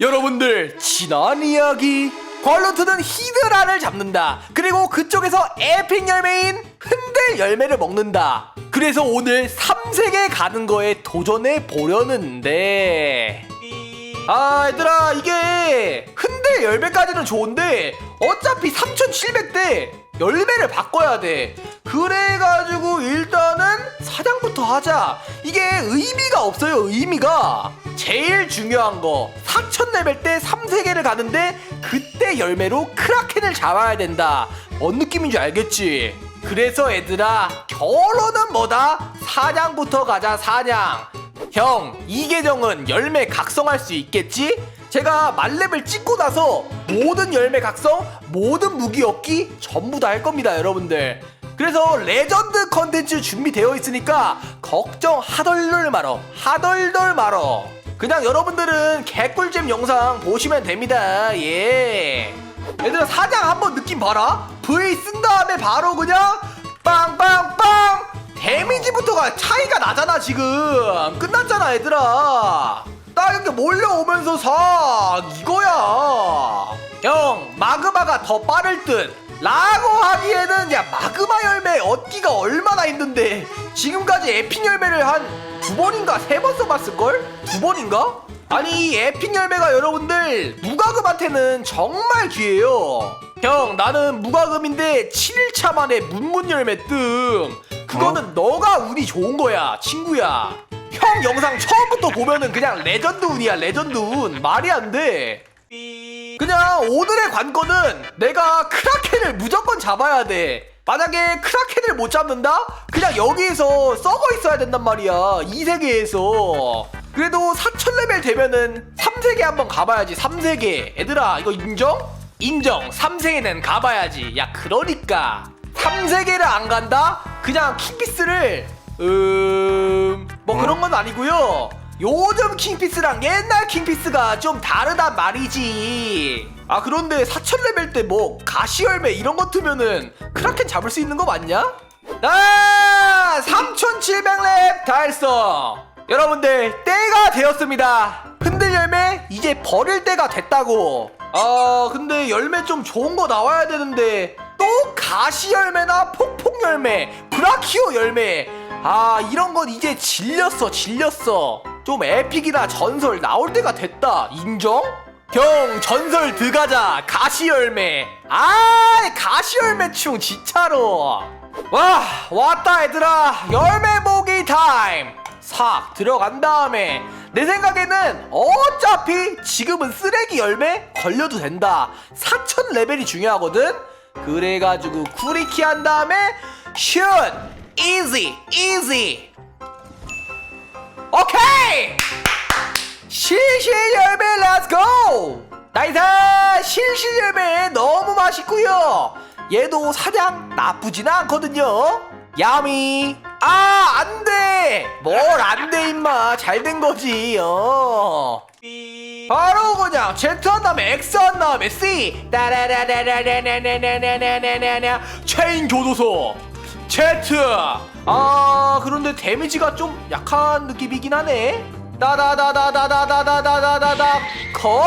여러분들 지난 이야기. 벌로트는 히드라를 잡는다. 그리고 그쪽에서 에픽 열매인 흔들 열매를 먹는다. 그래서 오늘 3세계 가는 거에 도전해 보려는데. 아 얘들아 이게 흔들 열매까지는 좋은데 어차피 3700대 열매를 바꿔야 돼. 그래가지고 일단은 사냥부터 하자. 이게 의미가 없어요 의미가 제일 중요한 거 4000레벨 때 3세계를 가는데 그때 열매로 크라켄을 잡아야 된다 뭔 느낌인지 알겠지 그래서 얘들아 결론은 뭐다 사냥부터 가자 사냥 형, 이 계정은 열매 각성할 수 있겠지? 제가 만렙을 찍고 나서 모든 열매 각성, 모든 무기 얻기 전부 다 할 겁니다, 여러분들. 그래서 레전드 컨텐츠 준비되어 있으니까 걱정하덜덜 말어. 하덜덜 말어. 그냥 여러분들은 개꿀잼 영상 보시면 됩니다. 예. 얘들아 사장 한번 느낌 봐라. V 쓴 다음에 바로 그냥 빵빵빵! 데미지부터가 차이가 나잖아 지금. 끝났잖아 얘들아. 딱 이렇게 몰려오면서 사. 이거야. 형 마그마가 더 빠를 듯. 라고 하기에는 야 마그마 열매 얻기가 얼마나 힘든데. 지금까지 에픽 열매를 한 두 번인가 세 번 써봤을걸? 두 번인가? 아니 이 에픽 열매가 여러분들 무과금한테는 정말 귀해요. 형 나는 무과금인데 7일차 만에 문문 열매 뜸. 그거는 너가 운이 좋은 거야 친구야. 형 영상 처음부터 보면은 그냥 레전드 운이야 레전드 운. 말이 안돼. 그냥 오늘의 관건은 내가 크라켄을 무조건 잡아야 돼 만약에 크라켄을 못 잡는다? 그냥 여기에서 썩어 있어야 된단 말이야 이 세계에서. 그래도 4000레벨 되면은 3세계 한번 가봐야지 3세계. 얘들아 이거 인정? 인정. 3세계는 가봐야지. 야 그러니까. 3세계를 안 간다? 그냥 킹피스를 음 뭐 그런 건 아니고요 요즘 킹피스랑 옛날 킹피스가 좀 다르단 말이지. 아 그런데 4000레벨 때 뭐 가시열매 이런 거 트면은 크라켄 잡을 수 있는 거 맞냐? 아 3700렙! 달성 여러분들 때가 되었습니다. 흔들 열매 이제 버릴 때가 됐다고. 아 근데 열매 좀 좋은 거 나와야 되는데 또 가시 열매나 폭폭 열매 브라키오 열매. 아 이런 건 이제 질렸어 질렸어 좀 에픽이나 전설 나올 때가 됐다. 인정? 형 전설 들어가자. 가시열매. 아 가시열매 충 진짜로. 와 왔다 얘들아. 열매 보기 타임. 싹 들어간 다음에 내 생각에는 어차피 지금은 쓰레기 열매 걸려도 된다. 4000 레벨이 중요하거든. 그래가지고 쿠리키 한 다음에 슛. 이지 이지 오케이! 실실 열매 렛츠고 나이스 실실 열매 너무 맛있고요. 얘도 사냥 나쁘진 않거든요. 야미. 아 안돼! 뭘 안돼 임마. 잘 된 거지 어. 바로 그냥 Z 한 다음에 X 한 다음에 C. 따라라라라라라라라라라라. 체인 교도소 Z. 아 그런데 데미지가 좀 약한 느낌이긴 하네. 따다다다다다다다다다다. 컷!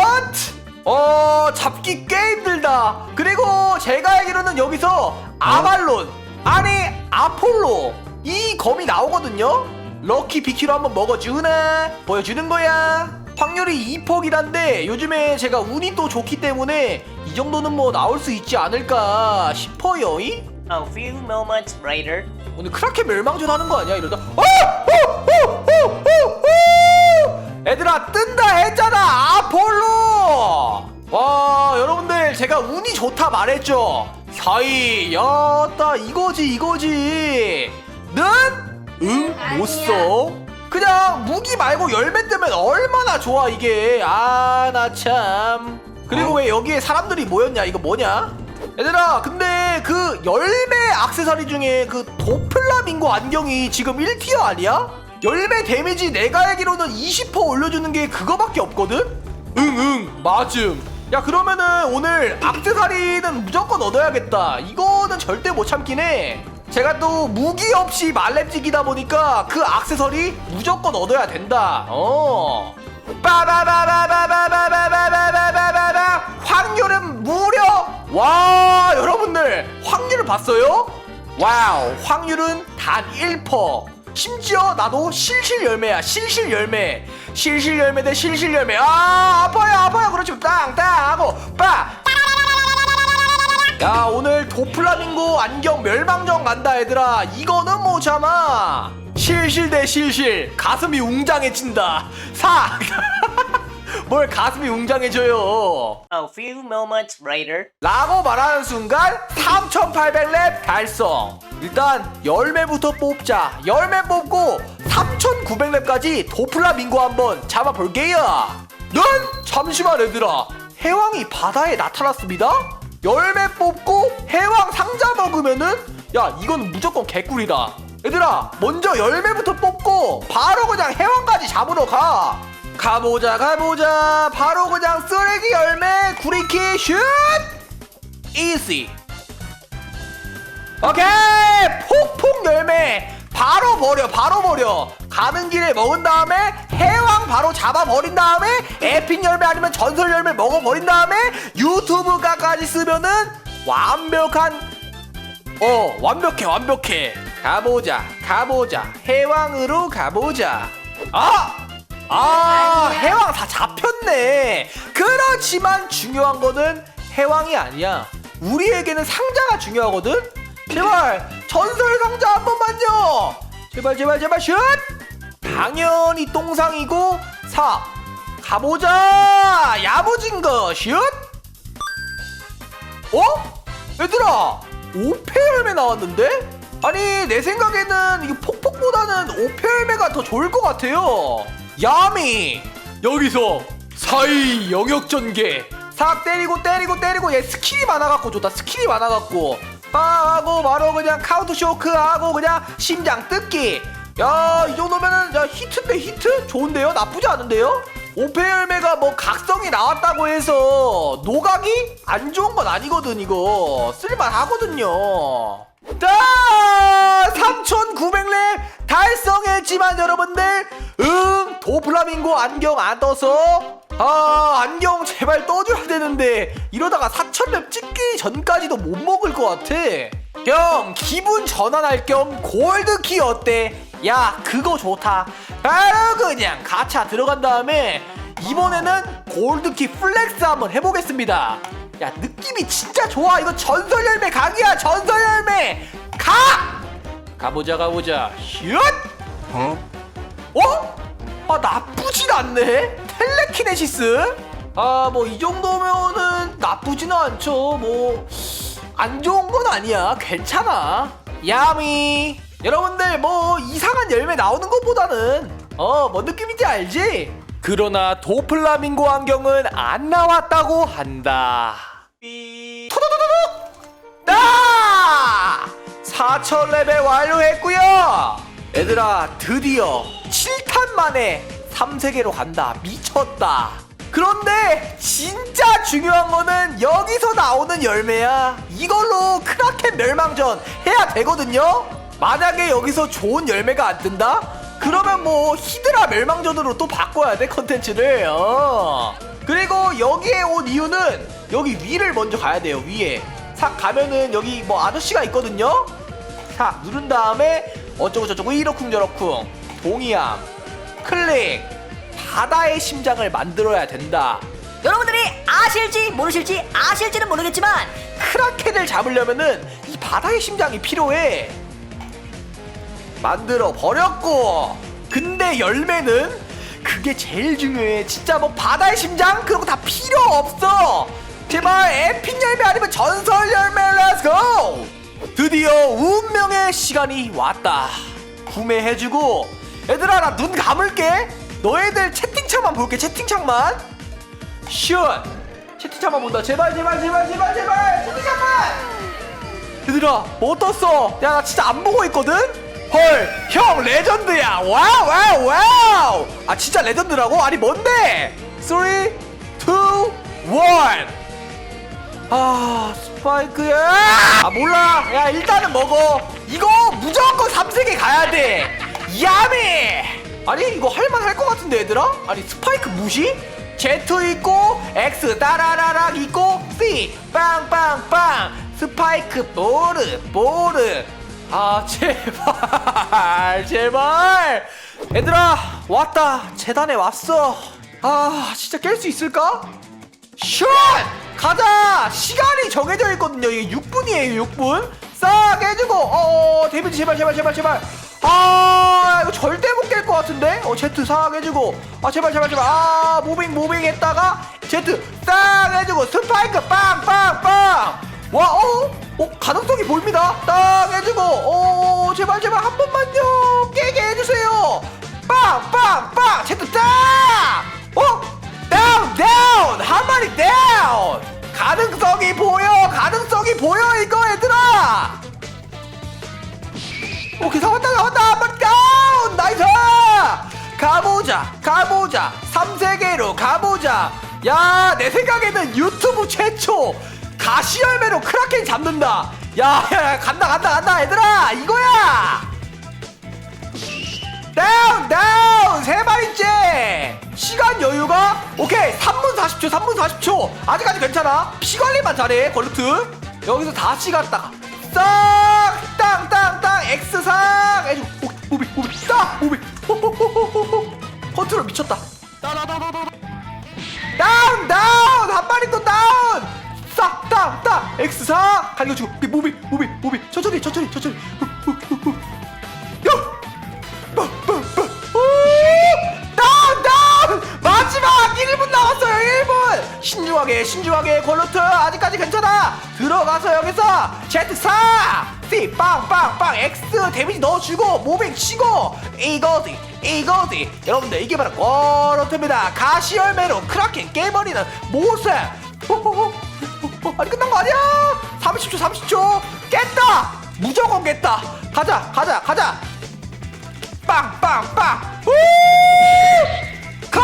어 잡기 꽤 힘들다. 그리고 제가 알기로는 여기서 아발론 아니 아폴로 이 검이 나오거든요. 럭키 비키로 한번 먹어주나 보여주는 거야. 확률이 2%이란데 요즘에 제가 운이 또 좋기 때문에 이 정도는 뭐 나올 수 있지 않을까 싶어요 이? A few moments later. 오늘 크라켄 멸망전 하는 거 아니야 이러다 어! 어! 어! 어! 어! 어! 얘들아 뜬다 했잖아 아폴로 와 여러분들 제가 운이 좋다 말했죠 야이 야따 이거지 이거지 는? 응? 못 써 그냥 무기 말고 열매 뜨면 얼마나 좋아 이게 아 나 참 그리고 왜 여기에 사람들이 모였냐 이거 뭐냐 얘들아 근데 그 열매 악세사리 중에 그 도플라밍고 안경이 지금 1티어 아니야? 열매 데미지 내가 알기로는 20% 올려주는 게 그거밖에 없거든? 응응 맞음. 야 그러면은 오늘 악세사리는 무조건 얻어야겠다. 이거는 절대 못 참긴 해. 제가 또 무기 없이 말렙직이다 보니까 그 악세서리 무조건 얻어야 된다. 어 빠바바바바바바바바바바바바 확률은 무려 와 여러분들 확률을 봤어요? 와우 확률은 단 1%. 심지어 나도 실실 열매야 실실 열매. 실실 열매 대 실실 열매. 아 아파요 아파요. 그렇지 땅땅 하고. 빠. 야 오늘 도플라밍고 안경 멸망전 간다 얘들아. 이거는 뭐 참아 실실 대 실실. 가슴이 웅장해진다. 사 뭘 가슴이 웅장해져요. A few moments later. 라고 말하는 순간 3800렙 달성. 일단 열매부터 뽑자. 열매 뽑고 3900렙까지 도플라밍고 한번 잡아볼게요. 넌 잠시만 얘들아. 해왕이 바다에 나타났습니다. 열매 뽑고 해왕 상자 먹으면은 야 이건 무조건 개꿀이다 얘들아 먼저 열매부터 뽑고 바로 그냥 해왕까지 잡으러 가. 가보자 가보자. 바로 그냥 쓰레기 열매 구리키 슛! 이지 오케이! 폭폭 열매. 바로 버려 바로 버려. 가는 길에 먹은 다음에 해왕 바로 잡아버린 다음에 에픽 열매 아니면 전설 열매 먹어버린 다음에 유튜브가까지 쓰면은 완벽한 어 완벽해 완벽해 가보자 가보자. 해왕으로 가보자. 아! 아 해왕 다 잡혔네. 그렇지만 중요한 거는 해왕이 아니야. 우리에게는 상자가 중요하거든. 제발 전설 상자 한 번만요 제발 제발 제발 슛! 당연히 똥상이고 4 가보자. 야무진 거 슛! 어? 얘들아 오페 열매 나왔는데? 아니 내 생각에는 이 폭폭보다는 오페 열매가 더 좋을 것 같아요. 야미! 여기서 사이 영역 전개. 삭 때리고 때리고 때리고 얘 스킬이 많아갖고 좋다. 스킬이 많아갖고. 아 하고 바로 그냥 카운트 쇼크 하고 그냥 심장 뜯기. 야 이 정도면은 야 히트인데 히트? 좋은데요? 나쁘지 않은데요? 오페 열매가 뭐 각성이 나왔다고 해서 노각이 안 좋은 건 아니거든 이거. 쓸만 하거든요 자 3900렙 달성했지만 여러분들 응 도플라밍고 안경 안 떠서 아 안경 제발 떠줘야 되는데 이러다가 4000렙 찍기 전까지도 못 먹을 것 같아. 형 기분 전환할 겸 골드키 어때? 야 그거 좋다. 바로 그냥 가차 들어간 다음에 이번에는 골드키 플렉스 한번 해보겠습니다 야 느낌이 진짜 좋아 이거 전설 열매 각이야 전설 열매 가! 가보자 가보자 슛! 어? 어? 아 나쁘진 않네 텔레키네시스 아 뭐 이 정도면은 나쁘지는 않죠 뭐 안 좋은 건 아니야 괜찮아 야미 여러분들 뭐 이상한 열매 나오는 것보다는 어 뭐 느낌인지 알지? 그러나 도플라밍고 안경은 안 나왔다고 한다 토도도도도! 나! 4,000레벨 완료했고요! 얘들아 드디어 7탄 만에 3세계로 간다. 미쳤다. 그런데 진짜 중요한 거는 여기서 나오는 열매야. 이걸로 크라켄 멸망전 해야 되거든요. 만약에 여기서 좋은 열매가 안 뜬다? 그러면 뭐 히드라 멸망전으로 또 바꿔야 돼 컨텐츠를. 어. 그리고 여기에 온 이유는 여기 위를 먼저 가야 돼요 위에. 싹 가면은 여기 뭐 아저씨가 있거든요? 자 누른 다음에 어쩌고 저쩌고 이러쿵저러쿵. 동의함 클릭. 바다의 심장을 만들어야 된다. 여러분들이 아실지 모르실지 아실지는 모르겠지만 크라켄을 잡으려면은 이 바다의 심장이 필요해. 만들어 버렸고. 근데 열매는 그게 제일 중요해. 진짜 뭐 바다의 심장? 그런 거 다 필요 없어. 제발 에픽 열매 아니면 전설 열매 렛츠고 드디어 운명의 시간이 왔다. 구매해주고. 얘들아 나 눈 감을게. 너희들 채팅창만 볼게 채팅창만. 슛! 채팅창만 본다. 제발 제발 제발 제발 제발! 채팅창만! 얘들아 뭐 떴어 야 나 진짜 안 보고 있거든? 헐 형 레전드야. 와우 와우 와우 아 진짜 레전드라고? 아니 뭔데? 3 2 1 아 스파이크야 아 몰라. 야 일단은 먹어. 이거 무조건 3세계 가야 돼. 야미! 아니 이거 할만 할 것 같은데 얘들아? 아니 스파이크 무시? Z 있고 X 따라라락 있고 C 빵빵빵. 스파이크 보르 보르 아 제발 제발 얘들아 왔다 재단에 왔어 아 진짜 깰 수 있을까? 슛! 가자! 시간이 정해져 있거든요. 이게 6분이에요, 6분. 싹 해주고, 어, 어, 데미지 제발, 제발, 제발, 제발. 아, 이거 절대 못 깰 것 같은데? 어, 제트 싹 해주고. 아, 제발, 제발, 제발. 아, 무빙, 무빙 했다가, 제트 싹 해주고, 스파이크 빵, 빵, 빵. 와, 어? 어, 가능성이 보입니다. 딱 해주고, 어, 제발, 제발, 한 번만요. 깨게 해주세요. 빵, 빵, 빵. 제트 딱! 어? 다운 다운 한 마리 다운 가능성이 보여 가능성이 보여 이거 얘들아 오케이 잡았다 잡았다 한 마리 다운 나이스 가보자 가보자 3세계로 가보자 야 내 생각에는 유튜브 최초 가시열매로 크라켄 잡는다. 야, 야, 야 간다 간다 간다 얘들아. 이거야. 다운 다운. 세 마리째. 시간 여유가 오케이. 3분 40초 3분 40초. 아직까지 괜찮아? 피 관리만 잘해 걸루트. 여기서 다시 갔다가 싹 땅땅땅. X상. 해주 무비 무비 딱 무비. 호호호호호호. 컨트롤 미쳤다. 다운 다운. 한 마리 또 다운 싹땅땅 X상 갈겨주고. 무비 무비 무비. 천천히 천천히 천천히. 후, 후, 후, 후. 야! 다운 다운! 마지막 1분 남았어요 1분. 신중하게 신중하게 골로트. 아직까지 괜찮아. 들어가서 여기서 Z4 C 빵빵빵. X 데미지 넣어주고 모빙 치고. 이거지 이거지. 여러분들 이게 바로 골로트입니다. 가시열매로 크라켄 깨버리는 모습 호호호. 어, 아니 끝난 거 아니야! 30초 30초! 깼다! 무조건 깼다! 가자 가자 가자! 빵빵빵! 우! 컷!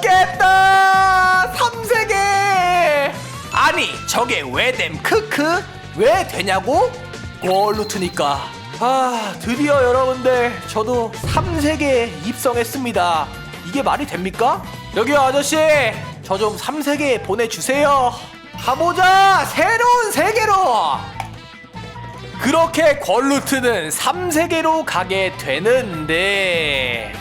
깼다! 3세계! 아니 저게 왜됨? 크크? 왜 되냐고? 골루트니까. 아 드디어 여러분들 저도 3세계에 입성했습니다. 이게 말이 됩니까? 여기요 아저씨 저 좀 3세계에 보내주세요. 가보자 새로운 세계로. 그렇게 걸루트는 3세계로 가게 되는데